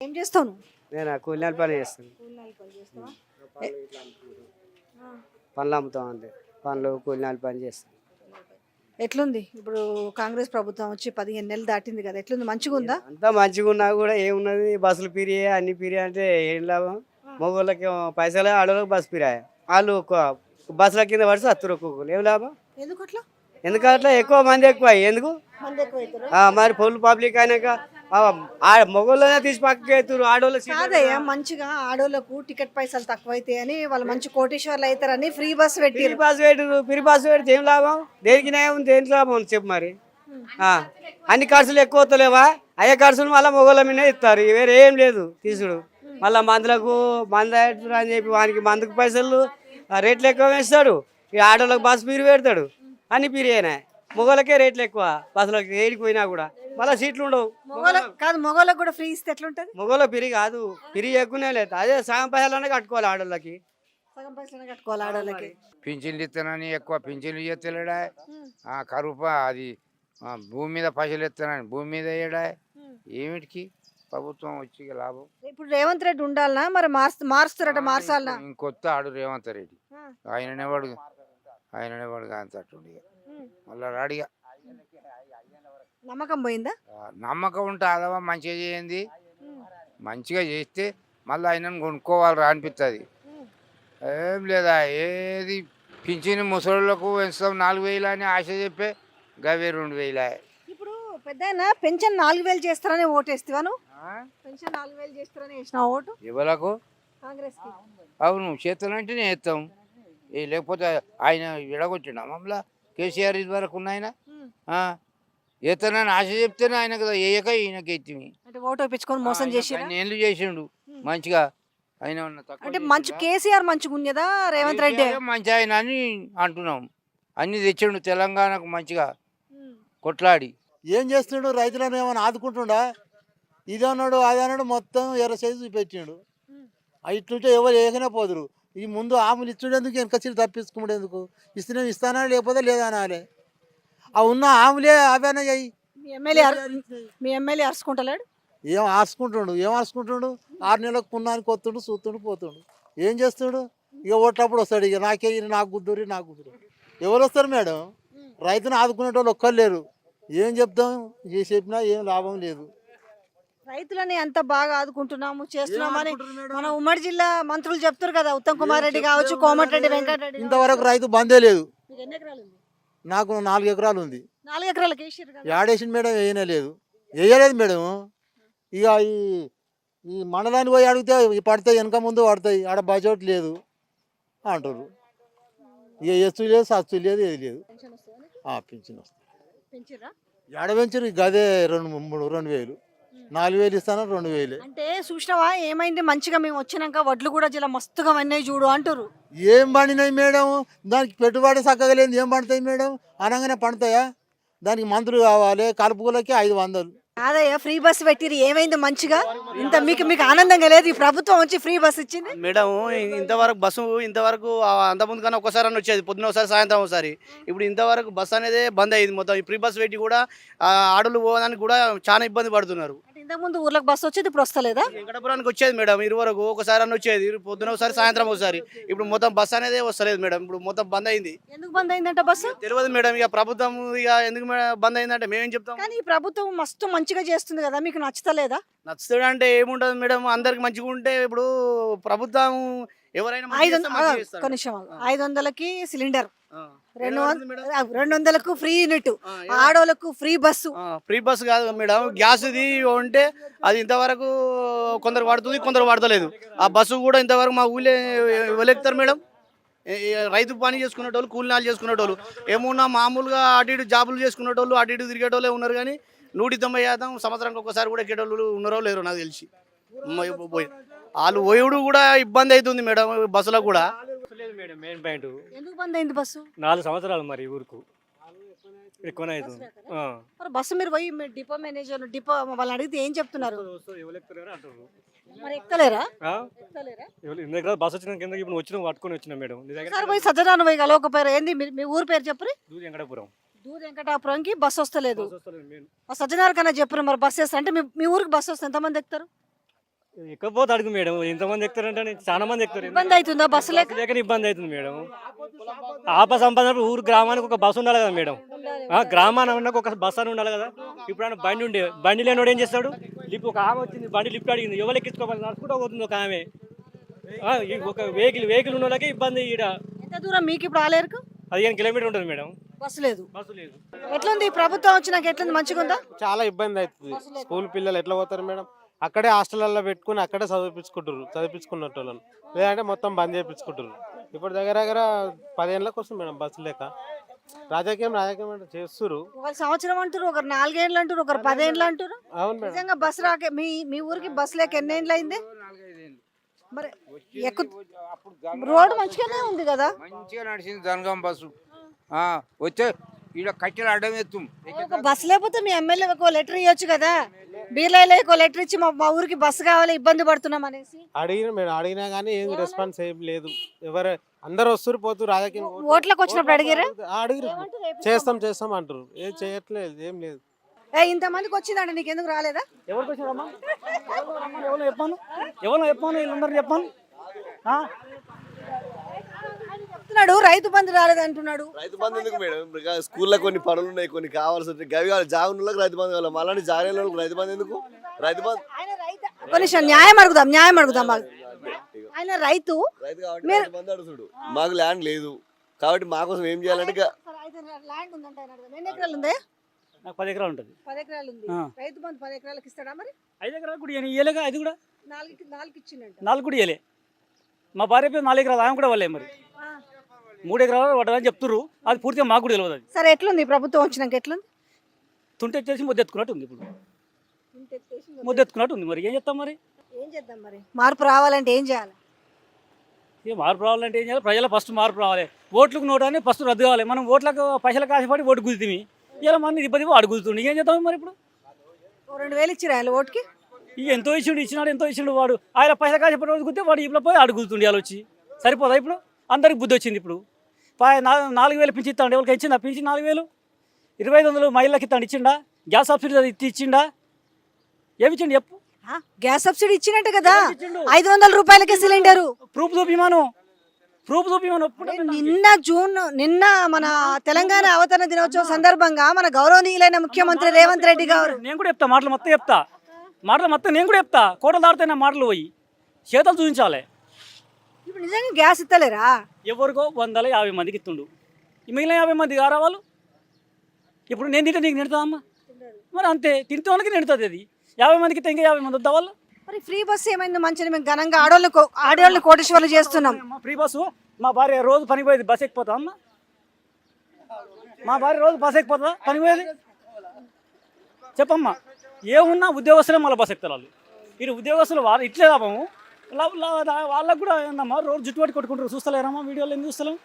ఏం చేస్తావు నువ్వు? నేను? కూలినాల పని చేస్తాను. పనులు అమ్ముతాం అంతే పనులు కూలినాల పని చేస్తాను. ఎట్లుంది? ఇప్పుడు కాంగ్రెస్ ప్రభుత్వం వచ్చి పదిహేను నెలలు దాటింది కదా ఎట్లుంది? మంచిగా ఉందా? అంతా మంచిగా ఉన్నా కూడా ఏమున్నది? బస్సులు పిరియే అన్ని పిరియే అంటే ఏం లాభం? మగవాళ్ళకి పైసలు ఆడవాళ్ళకి బస్సు పిరాయ వాళ్ళు బస్సుల కింద పడితే సత్తు ఒక్కొక్కరు. ఏం లాభం? ఎందుకు అట్లా? ఎందుకంటే అట్లా? ఎక్కువ మంది ఎక్కువ. ఎందుకు? మరి ఫుల్ పబ్లిక్ అయినాక మొగోళ్ళనే తీసి పక్కకి ఎత్తురు ఆడవాళ్ళు కాదయ్యా మంచిగా ఆడోళ్ళకు టికెట్ పైసలు తక్కువైతే అని వాళ్ళు మంచి కోటేశ్వర్లు అవుతారని ఫ్రీ బస్ పెట్టి పిరి పాస్ పెట్టి పిరి పాస్ పెడితే ఏం లాభం? దేనికి న్యాయం దేనికి లాభం ఉంది చెప్పు మరి. ఆ, అన్ని ఖర్చులు ఎక్కువ వస్తలేవా? అయ్యే ఖర్చులు మళ్ళీ మొగోళ్ళ మీద ఇస్తారు వేరే ఏం లేదు తీసుడు. మళ్ళీ మందులకు మందు అని చెప్పి వానికి మందుకు పైసలు ఆ, రేట్లు ఎక్కువ వేస్తాడు. ఈ ఆటోలకు బస్సు పీరు పెడతాడు. అన్ని పీరియనా మొగోళ్ళకే రేట్లు ఎక్కువ బస్సులకు ఏడికి పోయినా కూడా. మళ్ళీ సీట్లు ఉండవు. మొగోళ్ళ కాదు మొగోళ్ళకి కూడా ఫ్రీ ఇస్తే ఎట్లుంటది? మొగోళ్ళ పిరి కాదు. పిరి ఎక్కువనే లేదు. అదే సగం పైసలనే కట్టుకోవాలి ఆడోళ్ళకి. సగం కట్టుకోవాలి ఆడోళ్ళకి. పింఛన్లు ఇస్తానని ఎక్కువ పింఛన్లు ఇస్తలేడా ఆ కరువు అది ఆ, భూమి మీద పైసలు ఇస్తానని భూమి మీద వేయడా ఏమిటికి ప్రభుత్వం వచ్చి ఇక లాభం? ఇప్పుడు రేవంత్ రెడ్డి ఉండాలనా? మరి మార్చు మారుస్తారట మార్చాలనా ఇంకొత్త ఆడు రేవంత్ రెడ్డి. ఆయననే వాడు ఆయననే వాడు కాంతట్టుండి మళ్ళీ రాడిగా నమ్మకం పోయిందా? నమ్మకం ఉంటే అదవా మంచిగా చేయండి. మంచిగా చేస్తే మళ్ళీ ఆయనను కొనుక్కోవాలి అనిపిస్తుంది ఏం లేదా ఏది పింఛన్ ముసళ్ళకు పెంచుతాం నాలుగు వేలు అని ఆశ చెప్పే గవే రెండు వేలే ఇప్పుడు పెద్ద పెన్షన్ నాలుగు వేలు చేస్తారని ఓటేస్తావా నువ్వు పెన్షన్ నాలుగు వేలు చేస్తారని వేసిన ఓటు? ఎవలకు? కాంగ్రెస్ అవును చేతులంటేనే వేస్తాం లేకపోతే ఆయన విడగొట్టినా మమ్మల్ని? కేసీఆర్ ఇది వరకు ఉన్నాయన? ఎత్తనని ఆశ చెప్తేనే ఆయన కదా వేయక ఈయనకి ఎత్తిమి. అంటే ఓటు వేయించుకొని మోసం చేసిరా? ఏళ్ళు చేసిండు? మంచిగా ఆయన అంటే మంచి? కేసీఆర్ మంచిగా ఉన్నదా రేవంత్ రెడ్డి? మంచి ఆయన అని అంటున్నాం. అన్ని తెచ్చిండు తెలంగాణకు మంచిగా కొట్లాడి. ఏం చేస్తుండు? రైతులను ఏమైనా ఆదుకుంటుండా? ఇది అన్నాడు అది అన్నాడు మొత్తం ఎర్ర సైజు చూపెట్టిండు. ఇట్లుంటే ఎవరు ఏకనే పోదురు. ఈ ముందు ఆములు ఇచ్చుడేందుకు వెనక చిరు తప్పించుకునేందుకు ఇస్తేనే ఇస్తానా లేకపోతే లేదా అనాలే. ఆ ఉన్న ఆములే అవే చెయ్యి మీ ఎమ్మెల్యే మీ ఎమ్మెల్యే అరుచుకుంటలేడు? ఏం ఆర్చుకుంటుండు ఏం ఆర్చుకుంటుండు ఆరు నెలలకు పున్నానికి వస్తుండు చూస్తుండు పోతుండు. ఏం చేస్తుండు? ఇక ఓట్లప్పుడు వస్తాడు. ఇక నాకే నాకు గుద్దురి నాకు గుద్దురు. ఎవరు వస్తారు మేడం? రైతును ఆదుకునేటోళ్ళు ఒక్కరు లేరు. ఏం చెప్తాం? ఏ చెప్పినా ఏం లాభం లేదు. రైతులని ఎంత బాగా ఆదుకుంటున్నాము చేస్తున్నామని? మన ఉమ్మడి జిల్లా మంత్రులు చెప్తారు కదా ఉత్తమ్ కుమార్ రెడ్డి కావచ్చు కోమటిరెడ్డి వెంకటరెడ్డి ఇంతవరకు రైతు బందే లేదు. ఎన్ని ఎకరాలు నాకు నాలుగు ఎకరాలు ఉంది. నాలుగు ఎకరాలకు కదా. యాడేసిన మేడం వేయనే లేదు. వేయలేదు మేడం. ఇక ఈ ఈ మండలానికి పోయి అడిగితే ఇవి పడతాయి వెనక ముందు పడతాయి. ఆడ బడ్జెట్ లేదు అంటారు ఇక ఎస్తు లేదు సస్తు లేదు ఏది లేదు. పింఛన్ వస్తుంది ఏడ పెంచారు గదే రెండు మూడు రెండు వేలు. నాలుగు వేలు ఇస్తాను రెండు వేలు. అంటే చూసినావా? ఏమైంది? మంచిగా మేము వచ్చినాక వడ్లు కూడా జిల్లా మస్తుగా వన్నాయి చూడు అంటారు ఏం పండినాయి మేడం? దానికి పెట్టుబడి చక్కగా లేదు ఏం పండుతాయి మేడం? అనగానే పండుతాయా? దానికి మందులు కావాలి కలుపుకోలకి ఐదు వందలు. కాదయ్యా ఫ్రీ బస్ పెట్టిరు ఏమైంది మంచిగా? ఇంత మీకు మీకు ఆనందంగా లేదు? ఈ ప్రభుత్వం వచ్చి ఫ్రీ బస్ ఇచ్చింది? మేడం ఇంతవరకు బస్సు ఇంతవరకు ఆ అంతకుముందు కన్నా ఒకసారి అని వచ్చేది. పొద్దున ఒకసారి సాయంత్రం ఒకసారి. ఇప్పుడు ఇంతవరకు బస్ అనేది బంద్ అయ్యింది మొత్తం. ఈ ఫ్రీ బస్ పెట్టి కూడా ఆ, ఆడోళ్ళు పోవడానికి కూడా చాలా ఇబ్బంది పడుతున్నారు. ఇంతకుముందు ఊర్లకు బస్సు వచ్చేది ఇప్పుడు వస్తలేదా? వెంకటపురానికి వచ్చేది మేడం ఇరు వరకు ఒకసారి అని వచ్చేది. పొద్దున ఒకసారి సాయంత్రం ఒకసారి. ఇప్పుడు మొత్తం బస్ అనేది వస్తలేదు మేడం. ఇప్పుడు మొత్తం బంద్ అయింది. ఎందుకు బంద్ అయిందంట బస్సు? తెలియదు మేడం ఇక ప్రభుత్వం ఇక ఎందుకు బంద్ అయిందంటే మేమేం చెప్తాం? కానీ ఈ ప్రభుత్వం మస్తు మంచిగా చేస్తుంది కదా మీకు నచ్చుతలేదా? నచ్చుతాడు అంటే ఏముంటది మేడం? అందరికి మంచిగా ఉంటే ఇప్పుడు ప్రభుత్వం ఎవరైనా ఐదు. ఐదు వందలకి సిలిండర్. రెండు వందలకు ఫ్రీ యూనిట్. ఆడోళ్ళకు ఫ్రీ బస్సు. ఫ్రీ బస్ కాదు మేడం. గ్యాస్ది ఉంటే అది ఇంతవరకు కొందరు పడుతుంది కొందరు పడతలేదు ఆ బస్సు కూడా ఇంతవరకు మా ఊళ్ళో ఎవరెక్తారు మేడం. రైతు పని చేసుకునేటోళ్ళు కూలినాలు చేసుకునేటోళ్ళు. ఏమున్నా మామూలుగా అటు ఇటు జాబులు చేసుకునేటోళ్ళు అటు ఇటు తిరిగేటోళ్ళే ఉన్నారు కానీ నూటి తొంభై శాతం సంవత్సరానికి ఒకసారి కూడా ఎక్కేటోళ్ళు ఉన్నారో లేరో నాకు తెలిసి. పోయి- వాళ్ళు పోయుడు కూడా ఇబ్బంది అవుతుంది మేడం బస్సులో కూడా. లేదు మేడం మెయిన్ పాయింట్? ఎందుకు బంద్ అయింది బస్సు? నాలుగు సంవత్సరాలు మరి ఊరుకు. ఎక్కువనే అవుతుంది. ఆ. మరి బస్సు మీరు పోయి మీ డిపో మేనేజర్ డిపో వాళ్ళని అడిగితే ఏం చెప్తున్నారు? వస్తారు, వస్తారు, ఎవరు ఎక్కుతారు అంటారు మరి ఆ? ఎవరు దగ్గర వచ్చిన కింద ఇప్పుడు వచ్చిన పట్టుకొని వచ్చిన మేడం. నీ దగ్గర ఒకసారి పోయి పోయి కలవకపోయారు ఏంది మీ- మీ ఊరు పేరు చెప్పరు? దూది వెంకటాపురం. దూద వెంకటాపురంకి బస్సు వస్తలేదు. బస్ వస్తలేదు మెయిన్ ఆ సజ్జనార్ కన్నా చెప్పరు మరి బస్సు వేస్తా అంటే మీ మీ ఊరికి బస్సు వస్తే ఎంతమంది ఎక్కుతారు? ఎక్కపోతే అడుగు మేడం. ఎంతమంది ఎక్కుతారంటే చాలా మంది ఎక్కుతారు. ఇబ్బంది అవుతుందా బస్సు లేక? లేక ఇబ్బంది అవుతుంది మేడం. ఆప సంపాదన ఊరు గ్రామానికి ఒక బస్సు ఉండాలి కదా మేడం. ఆ, గ్రామాన ఉన్న ఒక బస్సు అని ఉండాలి కదా. ఇప్పుడు ఆయన బండి ఉండే బండి లేనివాడు ఏం చేస్తాడు? లిఫ్ట్ ఒక ఆమె వచ్చింది బండి లిఫ్ట్ అడిగింది. ఎవరు ఎక్కించుకోవాలి నడుచుకుంటూ పోతుంది ఒక ఆమె. ఒక వెహికల్ వెహికల్ ఉన్న వాళ్ళకి ఇబ్బంది ఈడ. ఎంత దూరం? మీకు ఇప్పుడు ఆలేరుకు? పదిహేను కిలోమీటర్ ఉంటుంది మేడం. బస్సు లేదు. బస్సు లేదు. ఎట్లుంది? ప్రభుత్వం వచ్చినాక ఎట్లుంది? మంచిగా ఉందా చాలా ఇబ్బంది అవుతుంది. స్కూల్ పిల్లలు ఎట్లా పోతారు మేడం? అక్కడే హాస్టల్లో పెట్టుకుని అక్కడే చదివించుకుంటారు చదివించుకున్నట్టు వాళ్ళని లేదంటే మొత్తం బంద్ చేయించుకుంటారు ఇప్పుడు దగ్గర దగ్గర పదేళ్ళకి వస్తుంది మేడం బస్సు లేక. రాజకీయం రాజకీయం అంటే చేస్తున్నారు ఒక సంవత్సరం అంటారు ఒకరు నాలుగేళ్ళు అంటారు ఒకరు పదేళ్ళు అంటారు అవును మేడం. నిజంగా బస్సు రాకే మీ మీ ఊరికి బస్సు లేక ఎన్ని ఏళ్ళు అయింది? మరి ఎక్కు రోడ్డు మంచిగానే ఉంది కదా? మంచిగా నడిచింది జనగాం బస్సు. ఆ, వచ్చే ఈడ కట్టెలు అడ్డం ఎత్తుం. ఒక బస్సు లేకపోతే మీ ఎమ్మెల్యే ఒక లెటర్ ఇవ్వచ్చు కదా? బీర్లైలో ఒక లెటర్ ఇచ్చి మా మా ఊరికి బస్సు కావాలి ఇబ్బంది పడుతున్నాం అనేసి. అడిగిన మేడం అడిగినా కానీ ఏం రెస్పాన్స్ ఏం లేదు. ఎవరు అందరు వస్తారు పోతు రాజకీయం ఓట్లకు వచ్చినప్పుడు అడిగారా? ఆ, అడిగిరు చేస్తాం చేస్తాం అంటారు. ఏం చేయట్లేదు ఏం లేదు. ఏ ఇంతమందికి వచ్చిందంటే నీకు ఎందుకు రాలేదా? ఎవరికి వచ్చినారమ్మా ఎవరు చెప్పాను? ఎవరు చెప్పాను? వీళ్ళందరూ చెప్పాను? చెప్తున్నాడు రైతు బంధు రాలేదు అంటున్నాడు. రైతు బంధు ఎందుకు మేడం? స్కూల్లో కొన్ని పనులు ఉన్నాయి కొన్ని కావాల్సి ఉంటాయి గవి జాగులకు రైతు బంధు కావాలి మళ్ళీ జాగ్రత్త రైతు బంధు ఎందుకు? రైతు బంధు ఆయన రైతు ఒక నిమిషం న్యాయం అడుగుదాం న్యాయం అడుగుదాం మాకు ఆయన రైతు మాకు ల్యాండ్ లేదు. కాబట్టి మా కోసం ఏం చేయాలంటే ల్యాండ్ ఉందంట. ఎన్ని ఎకరాలు ఉంది? నాకు పది ఎకరాలు ఉంటుంది. పది ఎకరాలు ఉంది. రైతు బంధు పది ఎకరాలకు ఇస్తాడా మరి? ఐదు ఎకరాలు కూడా. ఇయ్యలేగా? అది కూడా? నాలుగు నాలుగు ఇచ్చిండంట. నాలుగు కూడా ఇయ్యలే. మా భార్య పేరు నాలుగు ఎకరాలు ఆమె కూడా వాళ్ళే మరి. ఆ. మూడు ఎకరాలు పడ్డదని చెప్తుర్రు. అది పూర్తిగా మాకు కూడా తెలియదు అది. సరే ఎట్లుంది? ప్రభుత్వం వచ్చినాక ఎట్లుంది? తుంటే చేసి ముద్దెత్తుకున్నట్టు ఉంది ఇప్పుడు. ముద్దెత్తుకున్నట్టు ఉంది మరి. ఏం చెప్తాం మరి? ఏం చేద్దాం మరి? మార్పు రావాలంటే ఏం చేయాలి? ఏ మార్పు రావాలంటే ఏం చేయాలి? ప్రజల ఫస్ట్ మార్పు రావాలి. ఓట్లకు నోటాన్ని ఫస్ట్ రద్దు కావాలి. మనం ఓట్లకు పైసలకు ఆశపడి ఓటు గుద్దుతుంది ఇలా మన ఇబ్బంది వాడు గుద్దుతుండే. ఏం చేద్దాం మరి ఇప్పుడు? రెండు వేలు ఇచ్చిరా ఆయన ఓటుకి? ఇక ఎంతో ఇచ్చిండు ఇచ్చినాడు ఎంతో ఇచ్చిండు వాడు. ఆయన పైసలు కాసేపటి రోజు గుద్దే వాడు ఇప్పుడు పోయి అడుగుతుండే వాళ్ళు వచ్చి. సరిపోదా ఇప్పుడు? అందరికి బుద్ధి వచ్చింది ఇప్పుడు. నాలుగు వేలు పింఛన్ ఇస్తాడు ఎవరికి ఇచ్చిందా? పింఛన్ నాలుగు వేలు? ఇరవై ఐదు వందలు మహిళలకు ఇస్తాడు ఇచ్చిండా? గ్యాస్ సబ్సిడీ అది ఇచ్చి ఇచ్చిండా? ఏమి ఇచ్చిండు చెప్పు. గ్యాస్ సబ్సిడీ ఇచ్చినట్టు కదా. ఐదు వందల రూపాయలకే సిలిండరు. ప్రూఫ్ చూపిమాను. ప్రూఫ్ చూపిమాను నిన్న జూన్ నిన్న మన తెలంగాణ అవతరణ దినోత్సవం సందర్భంగా మన గౌరవనీయులైన ముఖ్యమంత్రి రేవంత్ రెడ్డి గారు నేను కూడా చెప్తా మాటలు మొత్తం చెప్తా. మాటలు మొత్తం నేను కూడా చెప్తా. కోటలు దాడితే నా మాటలు పోయి. చేతలు చూపించాలి. ఇప్పుడు నిజంగా గ్యాస్ ఇస్తలేరా ఎవరికో వందల యాభై మందికి ఇస్తుండు. ఈ మిగిలిన యాభై మంది కారా వాళ్ళు? ఇప్పుడు నేను తింటే నీకు నిడుతుందమ్మా మరి అంతే తింటే వాళ్ళకి నిడుతుంది అది. యాభై మందికి ఇంకా యాభై మంది వద్దా వాళ్ళు? మరి ఫ్రీ బస్ ఏమైంది మంచిగా మేము ఘనంగా ఆడవాళ్ళని కో- ఆడవాళ్ళని కోటేశ్వర్లు చేస్తున్నాం. అమ్మా, ఫ్రీ బస్సు మా భార్య రోజు పనికి పోయేది బస్ ఎక్కిపోతా అమ్మా? మా భార్య రోజు బస్ ఎక్కిపోతుందా పనికి పోయేది? చెప్పమ్మా ఏమున్నా ఉద్యోగస్తులే మళ్ళీ బస్ ఎక్కుతారు వాళ్ళు. వీరు ఉద్యోగస్తులు వాళ్ళు ఇట్లే లాభము. వాళ్ళకు కూడా ఏందమ్మా రోజు జుట్టు పట్టి కొట్టుకుంటారు. చూస్తలేరమ్మా వీడియోలు ఎందుకు చూస్తలేం?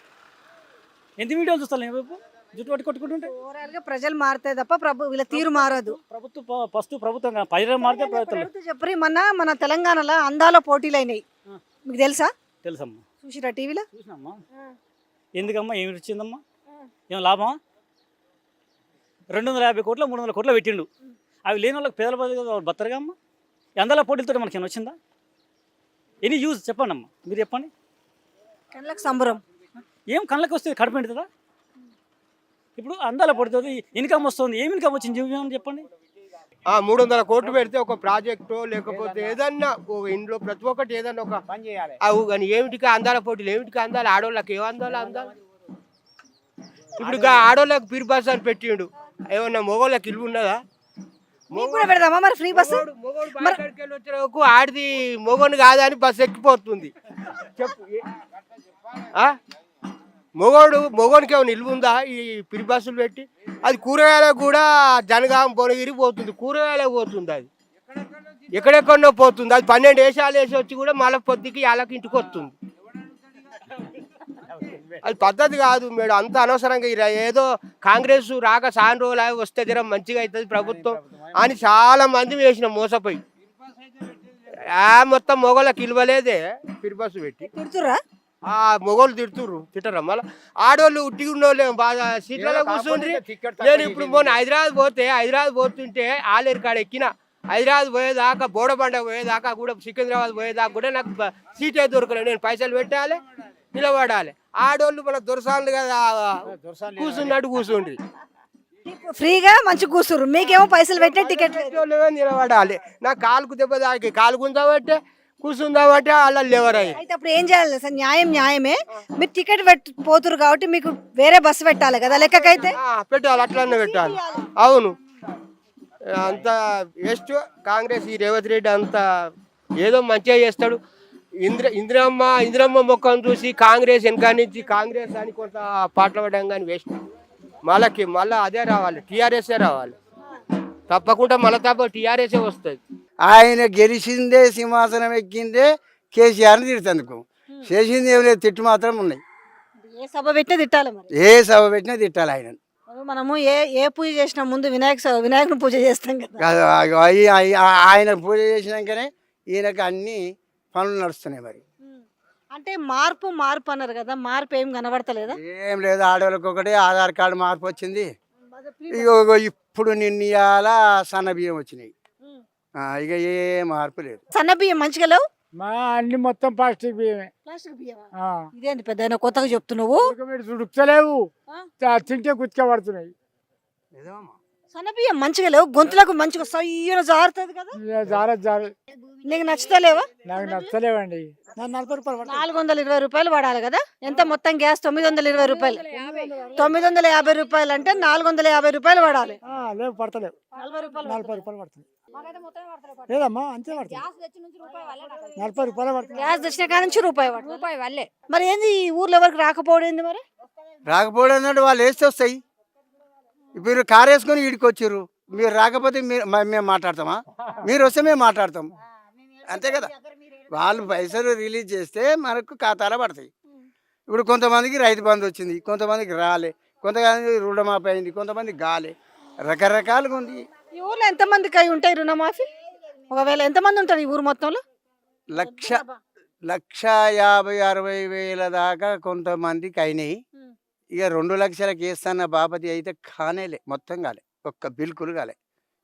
ఎంత వీడియోలు చూస్తలేం వైపు జుట్టు పట్టి కొట్టుకుంటుంటే? ఓవరాల్గా ప్రజలు మారుతాయి తప్ప ప్రభు వీళ్ళ తీరు మారదు. ప్రభుత్వం ఫస్ట్ ప్రభుత్వం ప్రజలు మారితే ప్రభుత్వం. చెప్పరి. మొన్న మన తెలంగాణలో అందాల పోటీలు అయినాయి. మీకు తెలుసా? తెలుసమ్మా. చూసిరా టీవీలో? చూసినమ్మా. ఎందుకమ్మా? ఏమి వచ్చిందమ్మా ఏం లాభమా? రెండు వందల యాభై కోట్లు మూడు వందల కోట్లు పెట్టిండు. అవి లేని వాళ్ళకి పేదల అమ్మా? ఎందల పోటీలతో మనకి ఏమైనా వచ్చిందా? ఎనీ యూజ్ చెప్పండి అమ్మా మీరు చెప్పండి. కళ్ళకు సంబరం. ఏం కళ్ళకి వస్తే కడుపు ఎండుతుందా ఇప్పుడు అందాల పడుతుంది ఇన్కమ్ వస్తుంది ఏం ఇన్కమ్ వచ్చింది? చూపించమని చెప్పండి. ఆ మూడు వందల కోట్లు పెడితే ఒక ప్రాజెక్టు లేకపోతే ఏదన్నా ఒక ఇంట్లో ప్రతి ఒక్కటి ఏదన్నా ఒక పని చేయాలి. అవు కానీ ఏమిటికి అందాల పోటీలు ఏమిటికి అందాలి? ఆడోళ్ళకి ఏం అందాలి అందాలి? ఇప్పుడు ఇక ఆడోళ్ళకి పిరి పెట్టిండు. ఏమన్నా మొగోళ్ళకి ఇల్లు ఉన్నదా? మీకు కూడా పెడదామా? మరి ఫ్రీ బస్సు మొగోడు మొగోడు బాయికాడికి వెళ్ళి వచ్చే వరకు ఆడిది మొగోని కాదా అని బస్సు ఎక్కిపోతుంది. చెప్పు ఆ? మొగోడు మొగోనికి ఏమైనా నిలువ ఉందా? ఈ పిరి బస్సులు పెట్టి. అది కూరగాయలకు కూడా జనగాం భువనగిరి పోతుంది. కూరగాయలకు పోతుంది అది. ఎక్కడెక్కడో పోతుంది. అది పన్నెండు వేసాలు వేసి వచ్చి కూడా మళ్ళీ పొద్దుకి వాళ్ళకి ఇంటికి వస్తుంది. అది పద్ధతి కాదు మేడం. అంత అనవసరంగా ఏదో కాంగ్రెస్ రాక సాన్ రోజులు వస్తే జర మంచిగా అవుతుంది ప్రభుత్వం అని చాలా మంది వేసిన మోసపోయి. ఆ మొత్తం మొగోళ్ళకి ఇవ్వలేదే పిరి బస్సు పెట్టి. తిడుతుర్రా? ఆ మొగోళ్ళు తిడుతుర్రు తిట్టరా మళ్ళీ? ఆడోళ్ళు ఉట్టి ఉన్నోళ్ళు బాగా సీట్లలో కూర్చుండ్రి. నేను ఇప్పుడు మొన్న హైదరాబాద్ పోతే హైదరాబాద్ పోతుంటే ఆలేరు కాడ ఎక్కిన హైదరాబాద్ పోయేదాకా బోడబండ పోయేదాకా కూడా సికింద్రాబాద్ పోయేదాకా కూడా నాకు సీటే దొరకలేదు నేను పైసలు పెట్టాలి నిలబడాలి. ఆడోళ్ళు మన దొరసాలు కదా. కూర్చున్నట్టు కూర్చుండ్రి ఫ్రీగా మంచి కూర్చురు మీకేమో పైసలు పెట్టిన టికెట్ నిలబడాలి? నా కాలుకు దెబ్బ తాకి కాలు కుందాబట్టే కూర్చుందాబట్టే అలా లేవరాయి. అయితే అప్పుడు ఏం చేయాలి సార్? న్యాయం న్యాయమే. మీరు టికెట్ పెట్టి పోతురు కాబట్టి మీకు వేరే బస్సు పెట్టాలి కదా లెక్కకైతే? పెట్టాలి అట్లనే పెట్టాలి. అవును. అంత వేస్ట్. కాంగ్రెస్ ఈ రేవంత్ రెడ్డి అంత ఏదో మంచిగా చేస్తాడు. ఇంద్ర ఇందిరమ్మ ఇందిరమ్మ మొక్కను చూసి కాంగ్రెస్ వెనక నుంచి కాంగ్రెస్ అని కొంత పాటలు పడడం కానీ వేస్ట్. మళ్ళీ మళ్ళీ అదే రావాలి టీఆర్ఎస్ఏ రావాలి. తప్పకుండా మళ్ళీ తప్ప టీఆర్ఎస్ఏ వస్తుంది. ఆయన గెలిచిందే సింహాసనం ఎక్కిందే కేసీఆర్ని తిడుతందుకు. చేసింది ఏం లేదు తిట్టు మాత్రం ఉన్నాయి. ఏ సభ పెట్టినా తిట్టాలి ఏ సభ పెట్టినా తిట్టాలి ఆయన. మనము ఏ ఏ పూజ చేసినా ముందు వినాయక వినాయకుని పూజ చేస్తాం కదా. ఆయన పూజ చేసినాకనే ఈయనకు అన్ని పనులు నడుస్తున్నాయి మరి. అంటే మార్పు మార్పు అన్నారు కదా మార్పు ఏం కనబడతలేదా? ఏం లేదు ఆడవాళ్ళకి ఒకటే ఆధార్ కార్డు మార్పు వచ్చింది. ఇగో ఇగో ఇప్పుడు నిన్నయాల సన్న బియ్యం వచ్చినాయి. ఆ, ఇక ఏ మార్పు లేదు. సన్న బియ్యం మంచిగా లేవు? మా అన్ని మొత్తం ప్లాస్టిక్ బియ్యమే. ప్లాస్టిక్ బియ్యం ఆ. ఇదేంటి పెద్ద కొత్తగా చెప్తున్నావు? ఇక? తా- తింటే గుత్తిక పడుతున్నాయి. సన్న బియ్యం మంచిగా లేవు గొంతులకు మంచిగా సయ్యన జారుతుంది కదా. ఇక జార జార నీకు నచ్చుతలేవా? నాకు నచ్చలేవండి. నలభై రూపాయలు నాలుగు వందల ఇరవై రూపాయలు పడాలి కదా? ఎంత మొత్తం గ్యాస్? తొమ్మిది వందల ఇరవై రూపాయలు. తొమ్మిది వందల యాభై రూపాయలు అంటే నాలుగు వందల యాభై రూపాయలు పడాలి. లేవు పడతలేవు. నలభై రూపాయలు నలభై రూపాయలు పడుతుంది. లేదమ్మా అంతే పడుతుంది. నలభై రూపాయలు పడుతుంది. గ్యాస్ తెచ్చిన కాడ నుంచి రూపాయి రూపాయి వాళ్ళే మరి ఏంది ఈ ఊర్లో ఎవరికి రాకపోవడం ఏంది మరి? రాకపోవడం వాళ్ళు వేస్తే వస్తాయి. మీరు కారు వేసుకొని వీడికి వచ్చారు. మీరు రాకపోతే మీరు మేము మాట్లాడతామా? మీరు వస్తే మేము మాట్లాడతాం. అంతే కదా? వాళ్ళు పైసలు రిలీజ్ చేస్తే మనకు ఖాతాలో పడతాయి. ఇప్పుడు కొంతమందికి రైతు బంధు వచ్చింది కొంతమందికి రాలే కొంతమంది రుణమాఫీ అయింది కొంతమందికి గాలే. రకరకాలుగా ఉంది. ఈ ఊర్లో ఎంతమందికి అయి ఉంటాయి రుణమాఫీ? ఒకవేళ ఎంతమంది ఉంటారు ఈ ఊరు మొత్తంలో? లక్ష లక్ష యాభై అరవై వేల దాకా కొంతమందికి అయినాయి. ఇక రెండు లక్షలకి వేస్తాన్న బాపతి అయితే కానేలే మొత్తం కాలే ఒక్క బిల్కులు కాలే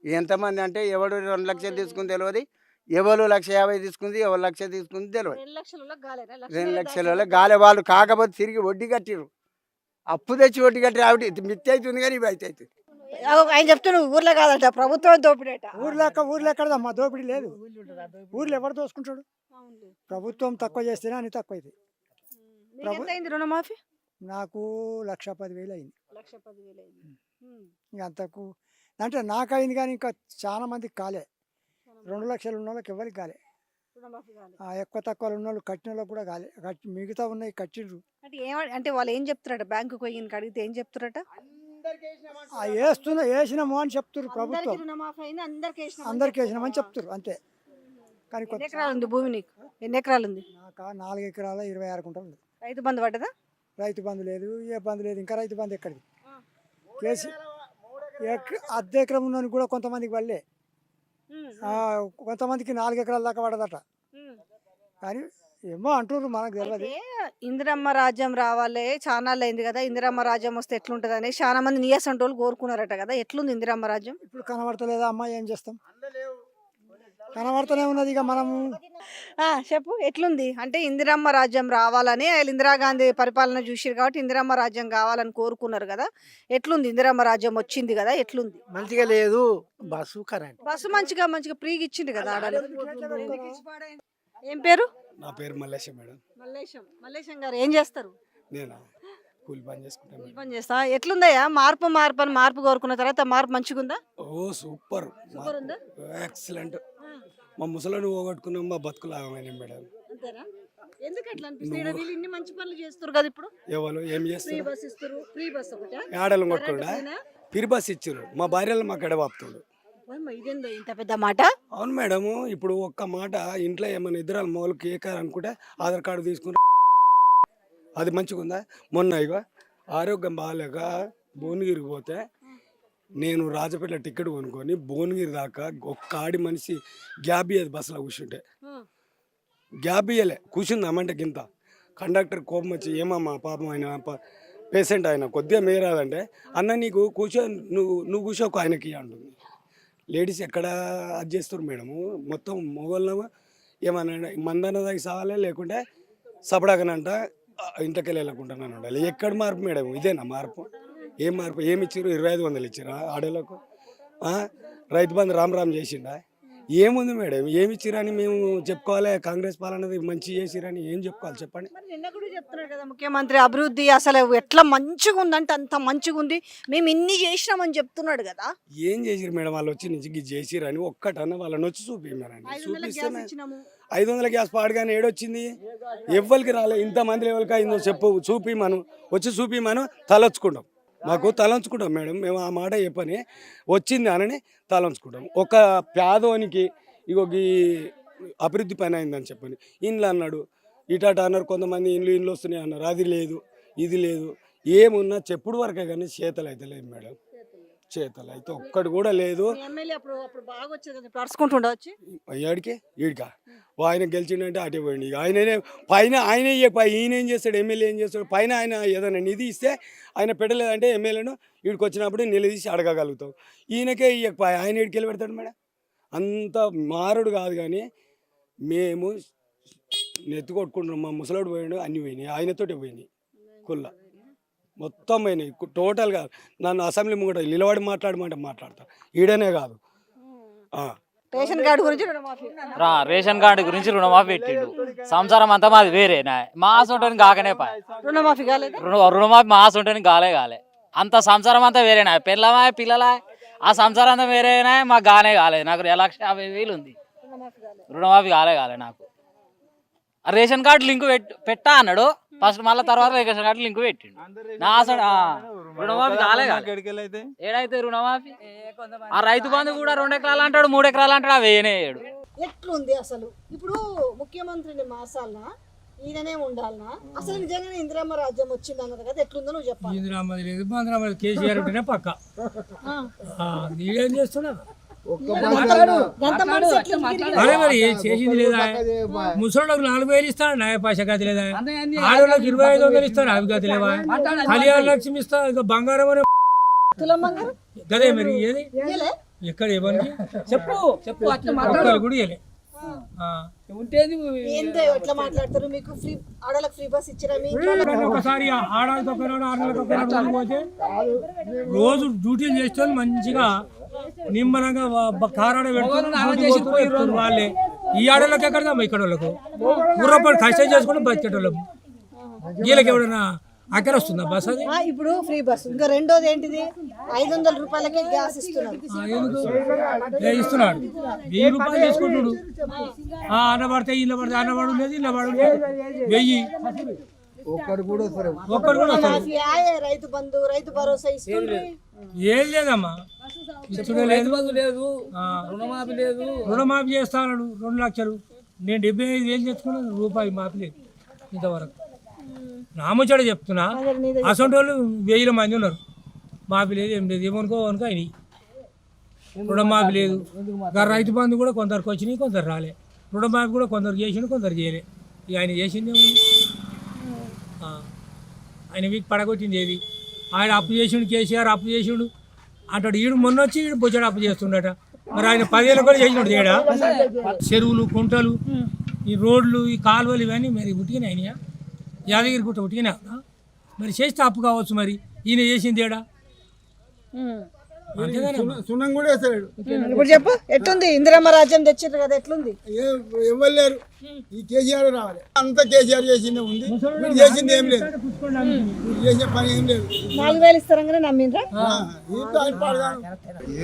ఎంతమంది అంటే ఎవడు రెండు లక్షలు తీసుకుంది తెలియదు ఎవరు లక్ష యాభై తీసుకుంది ఎవరు లక్ష తీసుకుంది తెలియదు రెండు లక్షల గాలే వాళ్ళు కాకపోతే తిరిగి వడ్డీ కట్టిరు అప్పు తెచ్చి వడ్డీ కట్టి ఆవిడ మిత్తి అవుతుంది కానీ ఇవి అయితే అవుతుంది ఆయన చెప్తున్నావు ఊర్లో కాదంట ప్రభుత్వం దోపిడేట. ఊర్లో ఎక్క- ఊర్లో ఎక్కడదమ్మా దోపిడీ లేదు. ఊర్లో ఎవరు దోసుకుంటాడు ప్రభుత్వం తక్కువ చేస్తేనే అన్ని తక్కువ అయింది రుణమాఫీ? నాకు లక్ష పదివేలు అయింది లక్ష పదివేలు అయింది ఇంక అంతకు అంటే నాకు అయింది కానీ ఇంకా చాలా మందికి కాలే. రెండు లక్షలు ఉన్న వాళ్ళకి ఎవరికి కాలే. ఎక్కువ తక్కువ ఉన్న వాళ్ళు కట్టిన వాళ్ళకి కూడా కాలే. కట్టి మిగతా ఉన్నాయి కట్టిండ్రు. అంటే ఏమ అంటే వాళ్ళు ఏం చెప్తారట బ్యాంకు పోయి అడిగితే ఏం చెప్తారట ఆ వేస్తున్న వేసినాము అని చెప్తున్నారు అందరికీ ప్రభుత్వం. అందరికీ. వేసినామని చెప్తారు అంతే. కానీ ఎకరాలు ఉంది భూమి నీకు? ఎన్ని ఎకరాలు ఉంది నాకు నాలుగు ఎకరాల ఇరవై ఆరు కుంటలు ఉంది. రైతు బంధు పడ్డదా? రైతు బంధు లేదు ఏ బంధు లేదు ఇంకా రైతు బంధు ఎక్కడిది? కేసీ ఎక్- అర్ధ ఎకరం ఉన్నోనికి కూడా కొంతమందికి వల్లే ఆ, కొంతమందికి నాలుగు ఎకరాల దాకా పడదట. కానీ ఏమో అంటున్నారు మనకు తెలియదు ఇందిరమ్మ రాజ్యం రావాలి చాలా అయింది కదా ఇందిరమ్మ రాజ్యం వస్తే ఎట్లుంటది అని చాలా మంది నీయసంటి వాళ్ళు కోరుకున్నారట కదా ఎట్లుంది ఇందిరమ్మ రాజ్యం? ఇప్పుడు కనబడతలేదా అమ్మా ఏం చేస్తాం? కనబడతనే ఉన్నది ఇక మనము. ఆ, చెప్పు ఎట్లుంది? అంటే ఇందిరమ్మ రాజ్యం రావాలని వాళ్ళు ఇందిరాగాంధీ పరిపాలన చూసిరు కాబట్టి ఇందిరమ్మ రాజ్యం కావాలని కోరుకున్నారు కదా. ఎట్లుంది? ఇందిరమ్మ రాజ్యం వచ్చింది కదా ఎట్లుంది? మంచిగా లేదు. Bus current. బస్సు మంచిగా మంచిగా ఫ్రీగా ఇచ్చిండు కదా ఆడలు ఏం పేరు? నా పేరు మల్లేశం మేడం. మల్లేశం. మల్లేశం గారు ఏం చేస్తారు? నేను? కూలి పని చేసుకుంటాను కూలి పని చేస్తా. ఎట్లుందయ్యా? మార్పు మార్పు అని మార్పు కోరుకున్న తర్వాత మార్పు మంచిగా ఉందా ఓ సూపర్. సూపర్ ఉందా? ఎక్సలెంట్ మా ముసలను పోగొట్టుకున్నాం మా బతుకులు ఆగమైన మేడం. అంతేనా? ఎందుకు అట్లా అనిపిస్తుంది? ఈడ వీళ్ళు ఇన్ని మంచి పనులు చేస్తారు కదా ఇప్పుడు? ఎవరు? ఏం ఫ్రీ చేస్తారు బస్ ఇస్తారు ఫ్రీ బస్ ఒకటా ఆడలు కరెంటు కొట్టుకుండా? ఫ్రీనా? పిరి బస్ ఇచ్చారు మా భార్యలు మా ఇదేందో ఇంత పెద్ద మాట? అవును మేడం ఇప్పుడు ఒక్క మాట ఇంట్లో ఏమైనా ఇద్దరు మొగలు కేకారు అనుకుంటే ఆధార్ కార్డు తీసుకుని అది మంచిగా ఉందా మొన్న ఇగో ఆరోగ్యం బాగాలేక భువనగిరికి పోతే నేను రాజపేట టికెట్ కొనుక్కొని భువనగిరి దాకా ఒక్క ఆడి మనిషి గ్యాబ్ ఇయ్యదు బస్సులో కూర్చుంటే. గ్యాబ్ ఇయ్యలే కూర్చుందామంటే గింత కండక్టర్ కోపం వచ్చి ఏమమ్మా పాపం ఆయన పేషెంట్ ఆయన కొద్దిగా మేరాదంటే అన్న నీకు కూర్చో నువ్వు నువ్వు కూర్చోకు ఆయనకి అంటుంది. లేడీస్ ఎక్కడ అది చేస్తారు మేడము? మొత్తం మొగోళ్ళ ఏమన్నా మందన దాకా సావాలే? లేకుంటే సపడాకనంట ఇంట్లోకి వెళ్ళకుండానే ఉండాలి. ఎక్కడ మార్పు మేడం ఇదేనా మార్పు? ఏం మార్పు? ఏమి ఇచ్చారు ఇరవై ఐదు వందలు ఇచ్చారా ఆడోళ్ళకు? రైతు బంధు రామ్ రామ్ చేసిండా? ఏముంది మేడం? ఏమి ఇచ్చిరని మేము చెప్పుకోవాలి. కాంగ్రెస్ పాలనది మంచి చేసిరని ఏం చెప్పుకోవాలి? చెప్పండి. మరి నిన్న కూడా చెప్తున్నాడు కదా ముఖ్యమంత్రి అభివృద్ధి అసలు ఎట్లా మంచిగా ఉందంటే అంత మంచిగా ఉంది మేము ఇన్ని చేసినామని చెప్తున్నాడు కదా. ఏం చేసిరు మేడం? వాళ్ళు వచ్చి నుంచి చేసిరని ఒక్కటన్నా వాళ్ళని వచ్చి చూపించారండి ఇచ్చినాము. ఐదు వందల గ్యాస్ పాడుగానే ఏడొచ్చింది. ఎవ్వరికి రాలే. ఇంతమంది ఎవరికి అయిందో చెప్పు. చూపి మనం వచ్చి చూపి మనం తలొచ్చుకుంటాం. మాకు తలంచుకుంటాం మేడం. మేము ఆ మాట చెప్పని వచ్చింది అనని తలంచుకుంటాం. ఒక పేదోనికి ఇగో ఈ అభివృద్ధి పని అయిందని చెప్పని. ఇండ్లు అన్నాడు ఇటాట అన్నారు కొంతమంది ఇండ్లు ఇండ్లు వస్తున్నాయి అన్నారు. అది లేదు ఇది లేదు ఏమున్నా చెప్పుడు వరకే కానీ చేతలు అయితే లేదు మేడం. చేతలు. అయితే ఒక్కటి కూడా లేదు. ఎమ్మెల్యే అప్పుడు అప్పుడు బాగా వచ్చేది కదా ఇప్పుడు అరుచుకుంటుండే వచ్చి? అయ్యాడికి? ఈడికా? ఆయన గెలిచిండంటే అటే పోయింది ఆయననే పైన ఆయనే ఈయన ఏం చేస్తాడు ఎమ్మెల్యే ఏం చేస్తాడు? పైన ఆయన ఏదైనా నిధి ఇస్తే ఆయన పెట్టలేదంటే ఎమ్మెల్యేను వీడికి వచ్చినప్పుడు నిలదీసి అడగగలుగుతాం ఈయనకే ఇయ్యకపోయి ఆయన వీడికి వెళ్ళి పెడతాడు మేడం. అంత మారుడు కాదు కానీ మేము నెత్తి కొట్టుకుంటున్నాం. మా ముసలోడు పోయాడు అన్ని పోయినాయి. ఆయనతోటే పోయినాయి. కుల్ల. మొత్తం పోయినాయి. కు- టోటల్గా నన్ను అసెంబ్లీ ముంగట నిలబడి మాట్లాడమంటే మాట్లాడతా. ఈడనే కాదు. ఆ. రేషన్ కార్డు గురించి రేషన్ కార్డు గురించి రుణమాఫీ పెట్టిండు. సంసారం అంతా మాది వేరేనా మా సొంటని కాకనే పాయ్ రుణమాఫీ కాలేదు? రుణ రుణమాఫీ మా సొంటని గాలే గాలే అంత సంసారం అంతా వేరేనా పిల్లమా పిల్లలా? ఆ సంసారం అంతా వేరేనా మాకు గానే కాలేదు. నాకు లక్ష యాభై వేలు ఉంది. రుణమాఫీ కాలే కాలే నాకు. ఆ రేషన్ కార్డు లింక్ పెట్ పెట్టా అన్నాడు. ఫస్ట్ మళ్ళీ తర్వాత రేషన్ కార్డు లింక్ పెట్టిండు. నా రుణమాఫీ కాలే కాలే ఏడైతే రుణమాఫీ? ఆ రైతు బంధు కూడా రెండు ఎకరాలు అంటాడు మూడు ఎకరాలు అంటాడు అవి వేయనేయడు ఎట్లుంది అసలు? ఇప్పుడు ముఖ్యమంత్రిని మార్చాలనా ఈయననే ఉండాలనా? అసలు నిజంగానే ఇందిరమ్మ రాజ్యం వచ్చింది అన్నారు కదా ఎట్లుందో నువ్వు చెప్పాలి. ఇందిరామది లేదు కేసీఆర్ ఉంటేనే పక్క. ఆ. నీడేం అరే మరి ఏం చేసింది లేదా? ముసలోళ్ళకి నాలుగు వేలు ఇస్తాడు? న్యాయ పాష గతి లేదా ఆడవాళ్ళకి ఇరవై ఐదు వందలు ఇస్తాడు? అవి గతి లేవా? కళ్యాణ లక్ష్మి ఇస్తా ఇక బంగారం అనే గదే మరి ఏది? ఎక్కడ ఇవ్వనికి చెప్పు చెప్పు ఒక్కరు కూడా ఇవ్వలే ఆ. ఏందో ఎట్లా మాట్లాడతారు? మీకు ఫ్రీ ఆడలకు ఫ్రీ బస్ ఇచ్చిరా? మీ ఇంట్లో ఒకటి ఒకసారి ఆడాదికి ఒకనాడు ఆరు నెలలకు ఒకనాడు ఊరికి పోతే రోజు డ్యూటీలు చేస్తే మంచిగా నిమ్మలంగా కారాడ పెట్టుకొని వాళ్ళే. ఈ ఆడోళ్ళకి ఎక్కడ ఇక్కడ వాళ్ళకు. గుర్రపడి కష్టం చేసుకుని బతికేటోళ్ళం. వీళ్ళకి ఎవడైనా అక్కడ వస్తుందా బస్ అది? ఆ, ఇప్పుడు ఫ్రీ బస్. ఇంకా రెండోది ఏంటిది? ఐదు వందల రూపాయలకే గ్యాస్ ఏ ఇస్తున్నాడు. వెయ్యి రూపాయలు తీసుకుంటుడు ఆ, అన్న పడితే ఇళ్ళ పడితే అన్న పడు లేదు ఇళ్ళ పడు లేదు వెయ్యి. ఒక్కడు కూడా ఒక్కరు కూడా రైతు బంధు రైతు భరోసా ఇస్తుంది ఏం లేదమ్మా. ఇచ్చుడే లేదు. లేదు రుణమాఫీ లేదు. రుణమాఫీ చేస్తాడు రెండు లక్షలు. నేను డెబ్బై ఐదు వేలు తెచ్చుకున్నాను రూపాయి మాఫీ లేదు ఇంతవరకు. నామచడ చెప్తున్నా అసొంటి వాళ్ళు వేల మంది ఉన్నారు. మాఫీ లేదు ఏం లేదు ఏమనుకో అనుకో అయినాయి. రుణమాఫీ లేదు. రైతు బంధు కూడా కొందరికి వచ్చినాయి కొందరు రాలే. రుణమాఫీ కూడా కొందరు చేసిండు కొందరు చేయలే. ఇక ఆయన చేసింది ఏముంది ఆ, ఆయన వీక్ పడగొట్టింది ఏది? ఆయన అప్పు చేసిండు కేసీఆర్ అప్పు చేసిండు. అంటాడు ఈడు మొన్న వచ్చి ఈడు బొచ్చడు అప్పు చేస్తుండట. మరి ఆయన పదేళ్ళు కూడా చేసినాడు చేయడా? చెరువులు కుంటలు ఈ రోడ్లు ఈ కాలువలు ఇవన్నీ మరి ఉట్టిగానే ఆయన యాదగిరి గుట్ట ఉట్టిగానే మరి చేస్తే అప్పు కావచ్చు మరి. ఈయన చేసింది ఏడా? సున్నం కూడా వేస్తాడు ఇప్పుడు చెప్పు ఎట్లుంది? ఇందిరమ్మ రాజ్యం తెచ్చిండ్రు కదా ఎట్లుంది? ఎవరు లేరు. ఈ కేసీఆర్ రావాలి. అంత కేసీఆర్ చేసిందే ఉంది. చేసింది ఏం లేదు. చేసే పని ఏం లేదు. నాలుగు వేలు ఇస్తారంగానే నమ్మిండ్రా.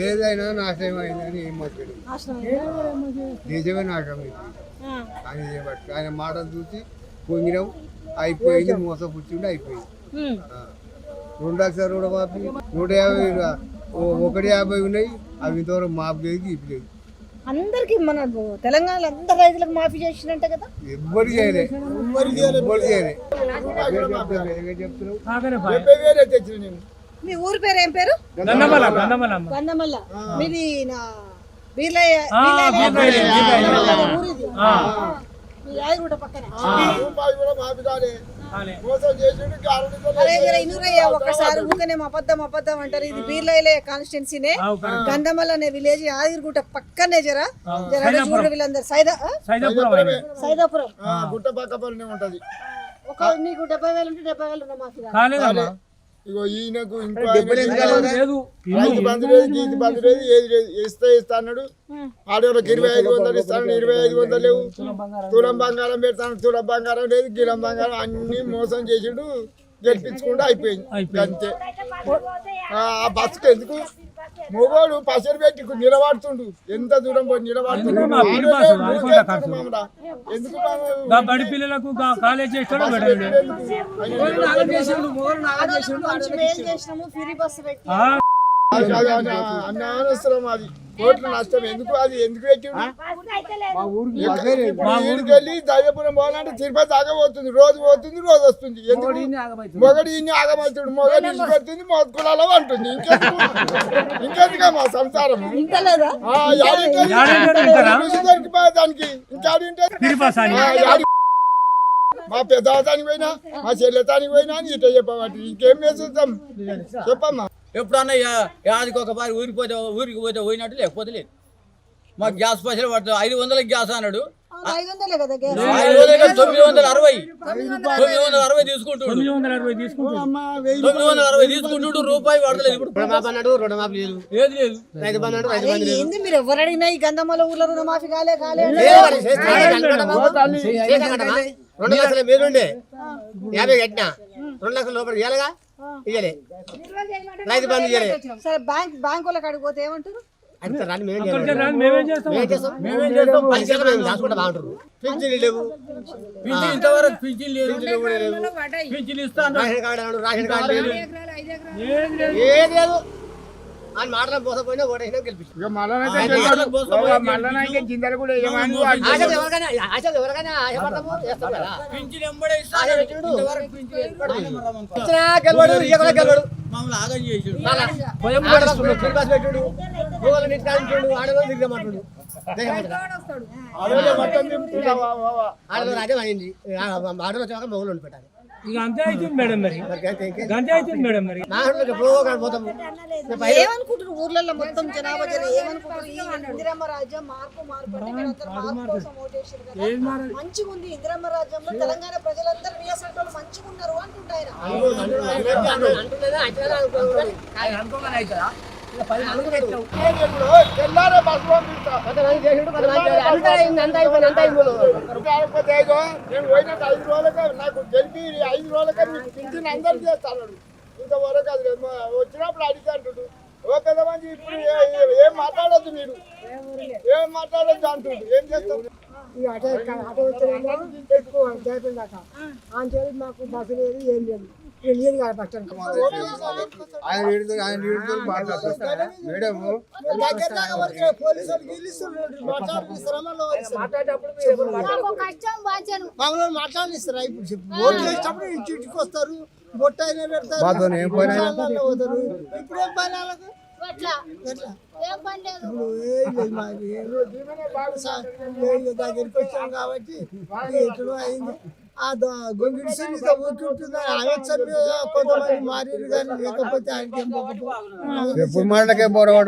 ఏదైనా నాశనం అయిందని ఏం మాట్లాడు నిజమే నాశనం. ఆయన చేయబట్టి ఆయన మాటలు చూసి పొంగినాం అయిపోయింది మోసపుచ్చిండు అయిపోయింది. రెండు లక్షల రుణమాఫీ నూట యాభై ఒకటి యాభై ఉన్నాయి అవి ఇంతవరకు మాఫీ లేదు అందరికి మన తెలంగాణలో అందరు రైతులకు మాఫీ చేసినట్టే కదా? ఎవ్వరు చేయలే ఎవ్వరు చేయలే. మీ ఊరి పేరు ఏం పేరు? గంధమల్ల మీది నా. ఊరిది. మీ పక్కన. ఒక్కసారి ఊకనే అబద్ధం అబద్ధం అంటారు. ఇది బీర్లైలే కాన్స్టిట్యున్సీనే గంధమల్ అనే విలేజ్ ఆదిరిగుట్ట పక్కనే జర. జర చూడు వీళ్ళందరూ. సైదా ఆ? సైదాపురం గుట్ట పక్క ఉంటది. ఒక నీకు డెబ్బై వేలు ఉంటే డెబ్బై వేలు రుణమాఫీ ఇగో ఈయనకు ఇంకో రైతు బంధు లేదు గీతి బంధు లేదు ఏది లేదు. ఇస్తే ఇస్తా అన్నాడు. ఆడవాళ్ళకి ఇరవై ఐదు వందలు ఇస్తాను ఇరవై ఐదు వందలు లేవు. తులం బంగారం పెడతాను తులం బంగారం లేదు. గిలం బంగారం అన్ని మోసం చేసిండు. గెలిపించుకుంటూ అయిపోయింది. అంతే ఆ ఆ బస్సుకు ఎందుకు మొగోడు పసరు పెట్టి నిలబడుతుండు. ఎంత దూరం పోయి నిలబడుతుండు. ఎందుకు మామ? బడి పిల్లలకు కాలేజ్ చేస్తాడు అనవసరం అది. కోట్ల నష్టం ఎందుకు? అది ఎందుకు వెళ్ళి దైవపురం పోవాలంటే తిరుపతి పోతుంది. రోజు పోతుంది రోజు వస్తుంది. ఎందుకు? మొగడు ఇన్ని ఆగమవుతుంది. మొగడు ఇల్లు పెడుతుంది మొదటి కులాలో అంటుంది. ఇంకెందుకు? ఇంకెందుకు మా సంసారం? దొరికిపోయే దానికి. ఇంకా మా పెద్దవతానికి పోయినా మా చెల్లెతానికి పోయినా అని ఇట్లా చెప్పమంటే ఇంకేం వేసుకుంటాం చెప్పమ్మా. ఎప్పుడన్నా యాదికి ఒక పారి ఊరికి పోతే ఊరికి పోతే పోయినట్టు లేకపోతే లేదు. మాకు గ్యాస్ పైసలు పడుతుంది ఐదు వందలకి గ్యాస్ అన్నాడు. తొమ్మిది వందల అరవై. తొమ్మిది వందల అరవై. తీసుకుంటుండు. తొమ్మిది వందల అరవై తీసుకుంటుండు. రూపాయి పడతలేదు ఇప్పుడు. రుణమాఫీ అన్నాడు రుణమాఫీ లేదు. ఏది లేదు. రైతు బంధు అన్నాడు రైతు అరే బంధు లేదు. ఏంది మీరు ఎవరు అడిగినా ఈ గంధమల ఊర్లో రుణమాఫీ కాలే కాలే ఏ మరి చేస్తాడు కనకటమా? చేస్తాడు కనకటమా? రెండు లక్షల మీరుండే యాభై కట్టినా. రెండు లక్షల లోపల ఇయ్యాలిగా ఇయ్యలే. రైతు బంధు ఇయ్యలే. సరే బ్యాంక్ బ్యాంక్ వాళ్ళకి అడిగిపోతే ఏమంటారు? పింఛన్ లేదు. అని మాటలు పోసపోయినా ఆశ ఎవరికైనా ఆశపడతాము పెట్టిండు. గెలవడు ఇయ్యకుండా గెలవడు. నీటి కాడించుడు ఆడవాళ్ళు ఆడవాళ్ళు అదే అయింది. ఆడవాళ్ళు వచ్చాక మొగులు పెట్టాలి ఇక అంతే అవుతుంది మేడం మరి. మరి అంతే ఇంకే. అంతే అవుతుంది మేడం మరి. నా ఆడవాళ్ళకి ఎప్పుడో ఒకటి పోతాము ఏమనుకుంటారు ఊర్లలో మొత్తం జనాభా జన ఏమనుకుంటారు ఈ ఇందిరమ్మ రాజ్యం మార్పు మార్పు అంటే మీరందరూ మార్పు కోసం ఓటేసారు కదా. మంచిగా ఉంది ఇందిరమ్మ రాజ్యంలో. తెలంగాణ ప్రజలందరూ రియాసెంట్ వాళ్ళు మంచిగా ఉన్నారు అంటుంటా ఆయన అంటున్నదా ఐదు రోజులకే తెల్లారే బస్సు పంపిస్తా కొంతమంది చేసిండు, కొంతమంది చేయలేదు. అంతా ఇంతవరకు అంతా వచ్చినప్పుడు అడిగి అయిపోయింది. కాకపోతే ఇగో, ఏం మాట్లాడద్దు ఐదు ఏం నాకు తెలిపి ఐదు రోజులకే మీకు పింఛన్ అందరికి చేస్తాడు ఇంతవరకు అది ఏమో వచ్చినప్పుడు అడిగి అంటుడు ఓ పెద్ద ఏ- ఏం మాట్లాడొద్దు మీరు ఏం మాట్లాడొద్దు అంటుండు ఏం చేస్తాం మామూలు మాట్లాడిస్తారా ఇప్పుడు చెప్పు. ఓట్లు వేసినప్పుడు ఇంటి ఇంటికి వస్తారు. బొట్ట అయినా పెడతారు. ఇప్పుడు ఏం పని వాళ్ళకు? దగ్గరికి వచ్చాం కాబట్టి ఎట్లా అయింది. ఆ గొంగిడి సునీత ఊరికి ఉంటుంది ఆమె చంపి కొంతమంది మారి కానీ లేకపోతే ఆయనకి ఎప్పుడు మాటలకే పోరవాడు